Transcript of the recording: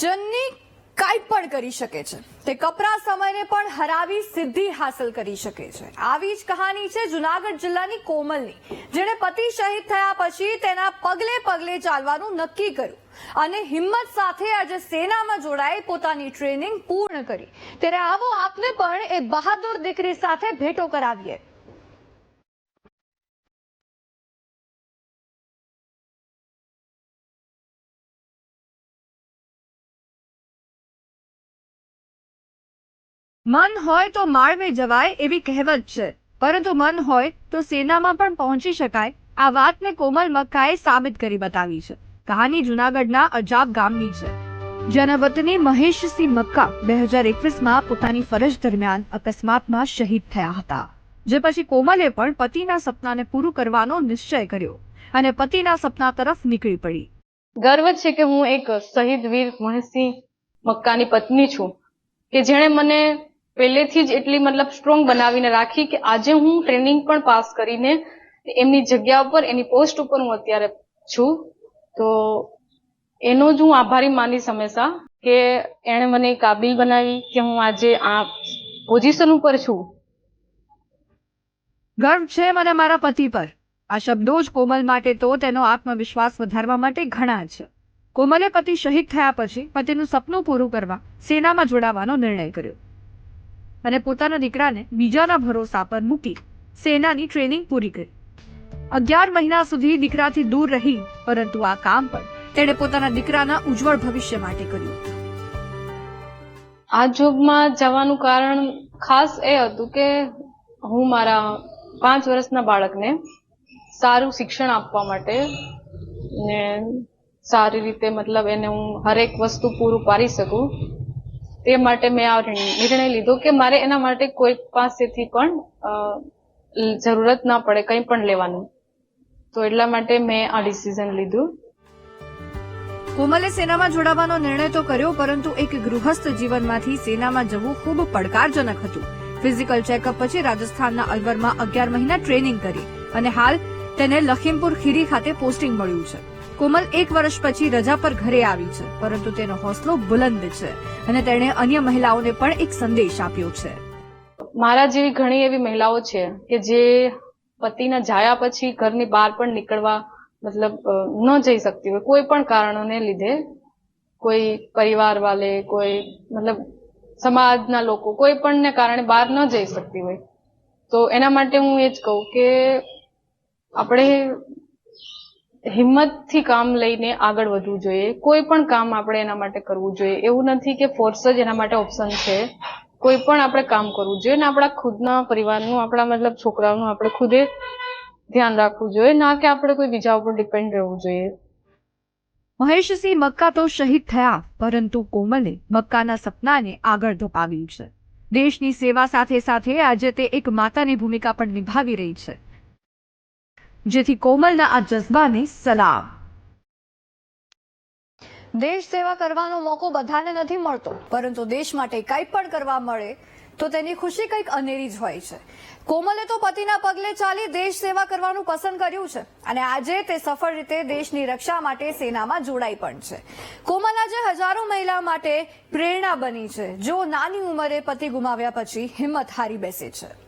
જનની કાંઈ પણ કરી શકે છે. તે કપરા સમયને પણ હરાવી સિદ્ધિ હાંસલ કરી શકે છે. આવી જ કહાની છે જુનાગઢ જિલ્લાની કોમલની, જેણે પતિ શહીદ થયા પછી તેના પગલે પગલે ચાલવાનું નક્કી કર્યું અને હિંમત સાથે આજે સેનામાં જોડાઈ પોતાની ટ્રેનિંગ પૂર્ણ કરી. ત્યારે આવો આપને પણ એ બહાદુર દીકરી સાથે ભેટો કરાવીએ. મન હોય તો માળવે જવાય એવી કહેવત છે. પરંતુ મન હોય તો સેનામાં પણ પહોંચી શકાય, આ વાતને કોમલ મક્કાએ સાબિત કરી બતાવી છે. કહાની જુનાગઢના અજાબ ગામની છે. જેના વતની મહેશસિંહ મક્કા બે હજાર એકવીસમાં પોતાની ફરજ દરમિયાન અકસ્માતમાં શહીદ થયા હતા. જે પછી કોમલે પણ પતિના સપનાને પૂરું કરવાનો નિશ્ચય કર્યો અને પતિના સપના તરફ નીકળી પડી. ગર્વ છે કે હું એક શહીદ વીર મહેશસિંહ મક્કાની પત્ની છું, કે જેણે મને પહેલેથી જ એટલી મતલબ સ્ટ્રોંગ બનાવીને રાખી કે આજે હું ટ્રેનિંગ પણ પાસ કરીને એમની જગ્યા ઉપર, એની પોસ્ટ ઉપર હું અત્યારે છું. તો એનો જ હું આભારી માનીશ હંમેશા કે એણે મને કાબિલ બનાવી કે હું આજે આ પોઝિશન ઉપર છું. ગર્વ છે મને મારા પતિ પર. આ શબ્દો જ કોમલ માટે તો તેનો આત્મવિશ્વાસ વધારવા માટે ઘણા છે. કોમલે પતિ શહીદ થયા પછી પતિનું સપનું પૂરું કરવા સેનામાં જોડાવાનો નિર્ણય કર્યો. અને પોતાના દીકરાને બીજાના ભરોસા પર મૂકી સેનાની ટ્રેનિંગ પૂરી કરી. અગિયાર મહિના સુધી દીકરાથી દૂર રહી, પરંતુ આ કામ પણ તેણે પોતાના દીકરાના ઉજ્જવળ ભવિષ્ય માટે કર્યું. આ જોબમાં જવાનું કારણ ખાસ એ હતું કે હું મારા પાંચ વર્ષના બાળકને સારું શિક્ષણ આપવા માટે ને સારી રીતે મતલબ એને હું હરેક વસ્તુ પૂરું પાડી શકું. તે માટે મેં આ નિર્ણય લીધો કે મારે એના માટે કોઈ પાસેથી પણ જરૂરત ના પડે, કંઈ પણ લેવાનું. તો એટલા માટે મેં આ ડિસિઝન લીધું. કોમલે સેનામાં જોડાવાનો નિર્ણય તો કર્યો, પરંતુ એક ગૃહસ્થ જીવનમાંથી સેનામાં જવું ખૂબ પડકારજનક હતું. ફિઝિકલ ચેકઅપ પછી રાજસ્થાનના અલવરમાં અગિયાર મહિના ટ્રેનિંગ કરી અને હાલ તેને લખીમપુર ખીરી ખાતે પોસ્ટિંગ મળ્યું છે. કોમલ એક વર્ષ પછી રજા પર ઘરે આવી છે, પરંતુ તેનો હોસલો બુલંદ છે અને તેણે અન્ય મહિલાઓને પણ એક સંદેશ આપ્યો છે. મારા જેવી ઘણી એવી મહિલાઓ છે કે જે પતિના જાયા પછી ઘરની બહાર પણ નીકળવા મતલબ ન જઈ શકતી હોય, કોઈ પણ કારણોને લીધે કોઈ પરિવાર વાલે, કોઈ મતલબ સમાજના લોકો, કોઈ પણને કારણે બહાર ન જઈ શકતી હોય. તો એના માટે હું એ જ કહું કે આપણે હિંમતથી કામ લઈને આગળ વધવું જોઈએ. કોઈ પણ કામ આપણે એના માટે કરવું જોઈએ. એવું નથી કે ફોર્સ જ એના માટે ઓપ્શન છે. કોઈ પણ આપણે કામ કરવું જોઈએ ને આપણા ખુદના પરિવારનું, આપણા મતલબ છોકરાઓનું આપણે ખુદે ધ્યાન રાખવું જોઈએ. ના કે આપણે કોઈ બીજા ઉપર ડિપેન્ડ રહેવું જોઈએ. મહેશસિંહ મક્કા તો શહીદ થયા, પરંતુ કોમલે મક્કાના સપનાને આગળ ધપાવ્યું છે. દેશની સેવા સાથે સાથે આજે તે એક માતાની ભૂમિકા પણ નિભાવી રહી છે. જેથી કોમલના આ જજ્બાને સલામ. દેશ સેવા કરવાનો મોકો બધાને નથી મળતો, પરંતુ દેશ માટે કંઈ પણ કરવા મળે તો તેની ખુશી કંઈક અનેરી જ હોય છે. કોમલે તો પતિના પગલે ચાલી દેશ સેવા કરવાનું પસંદ કર્યું છે અને આજે તે સફળ રીતે દેશની રક્ષા માટે સેનામાં જોડાઈ પણ છે. કોમલ આજે હજારો મહિલા માટે પ્રેરણા બની છે. જો નાની ઉંમરે પતિ ગુમાવ્યા પછી હિંમત હારી બેસે છે.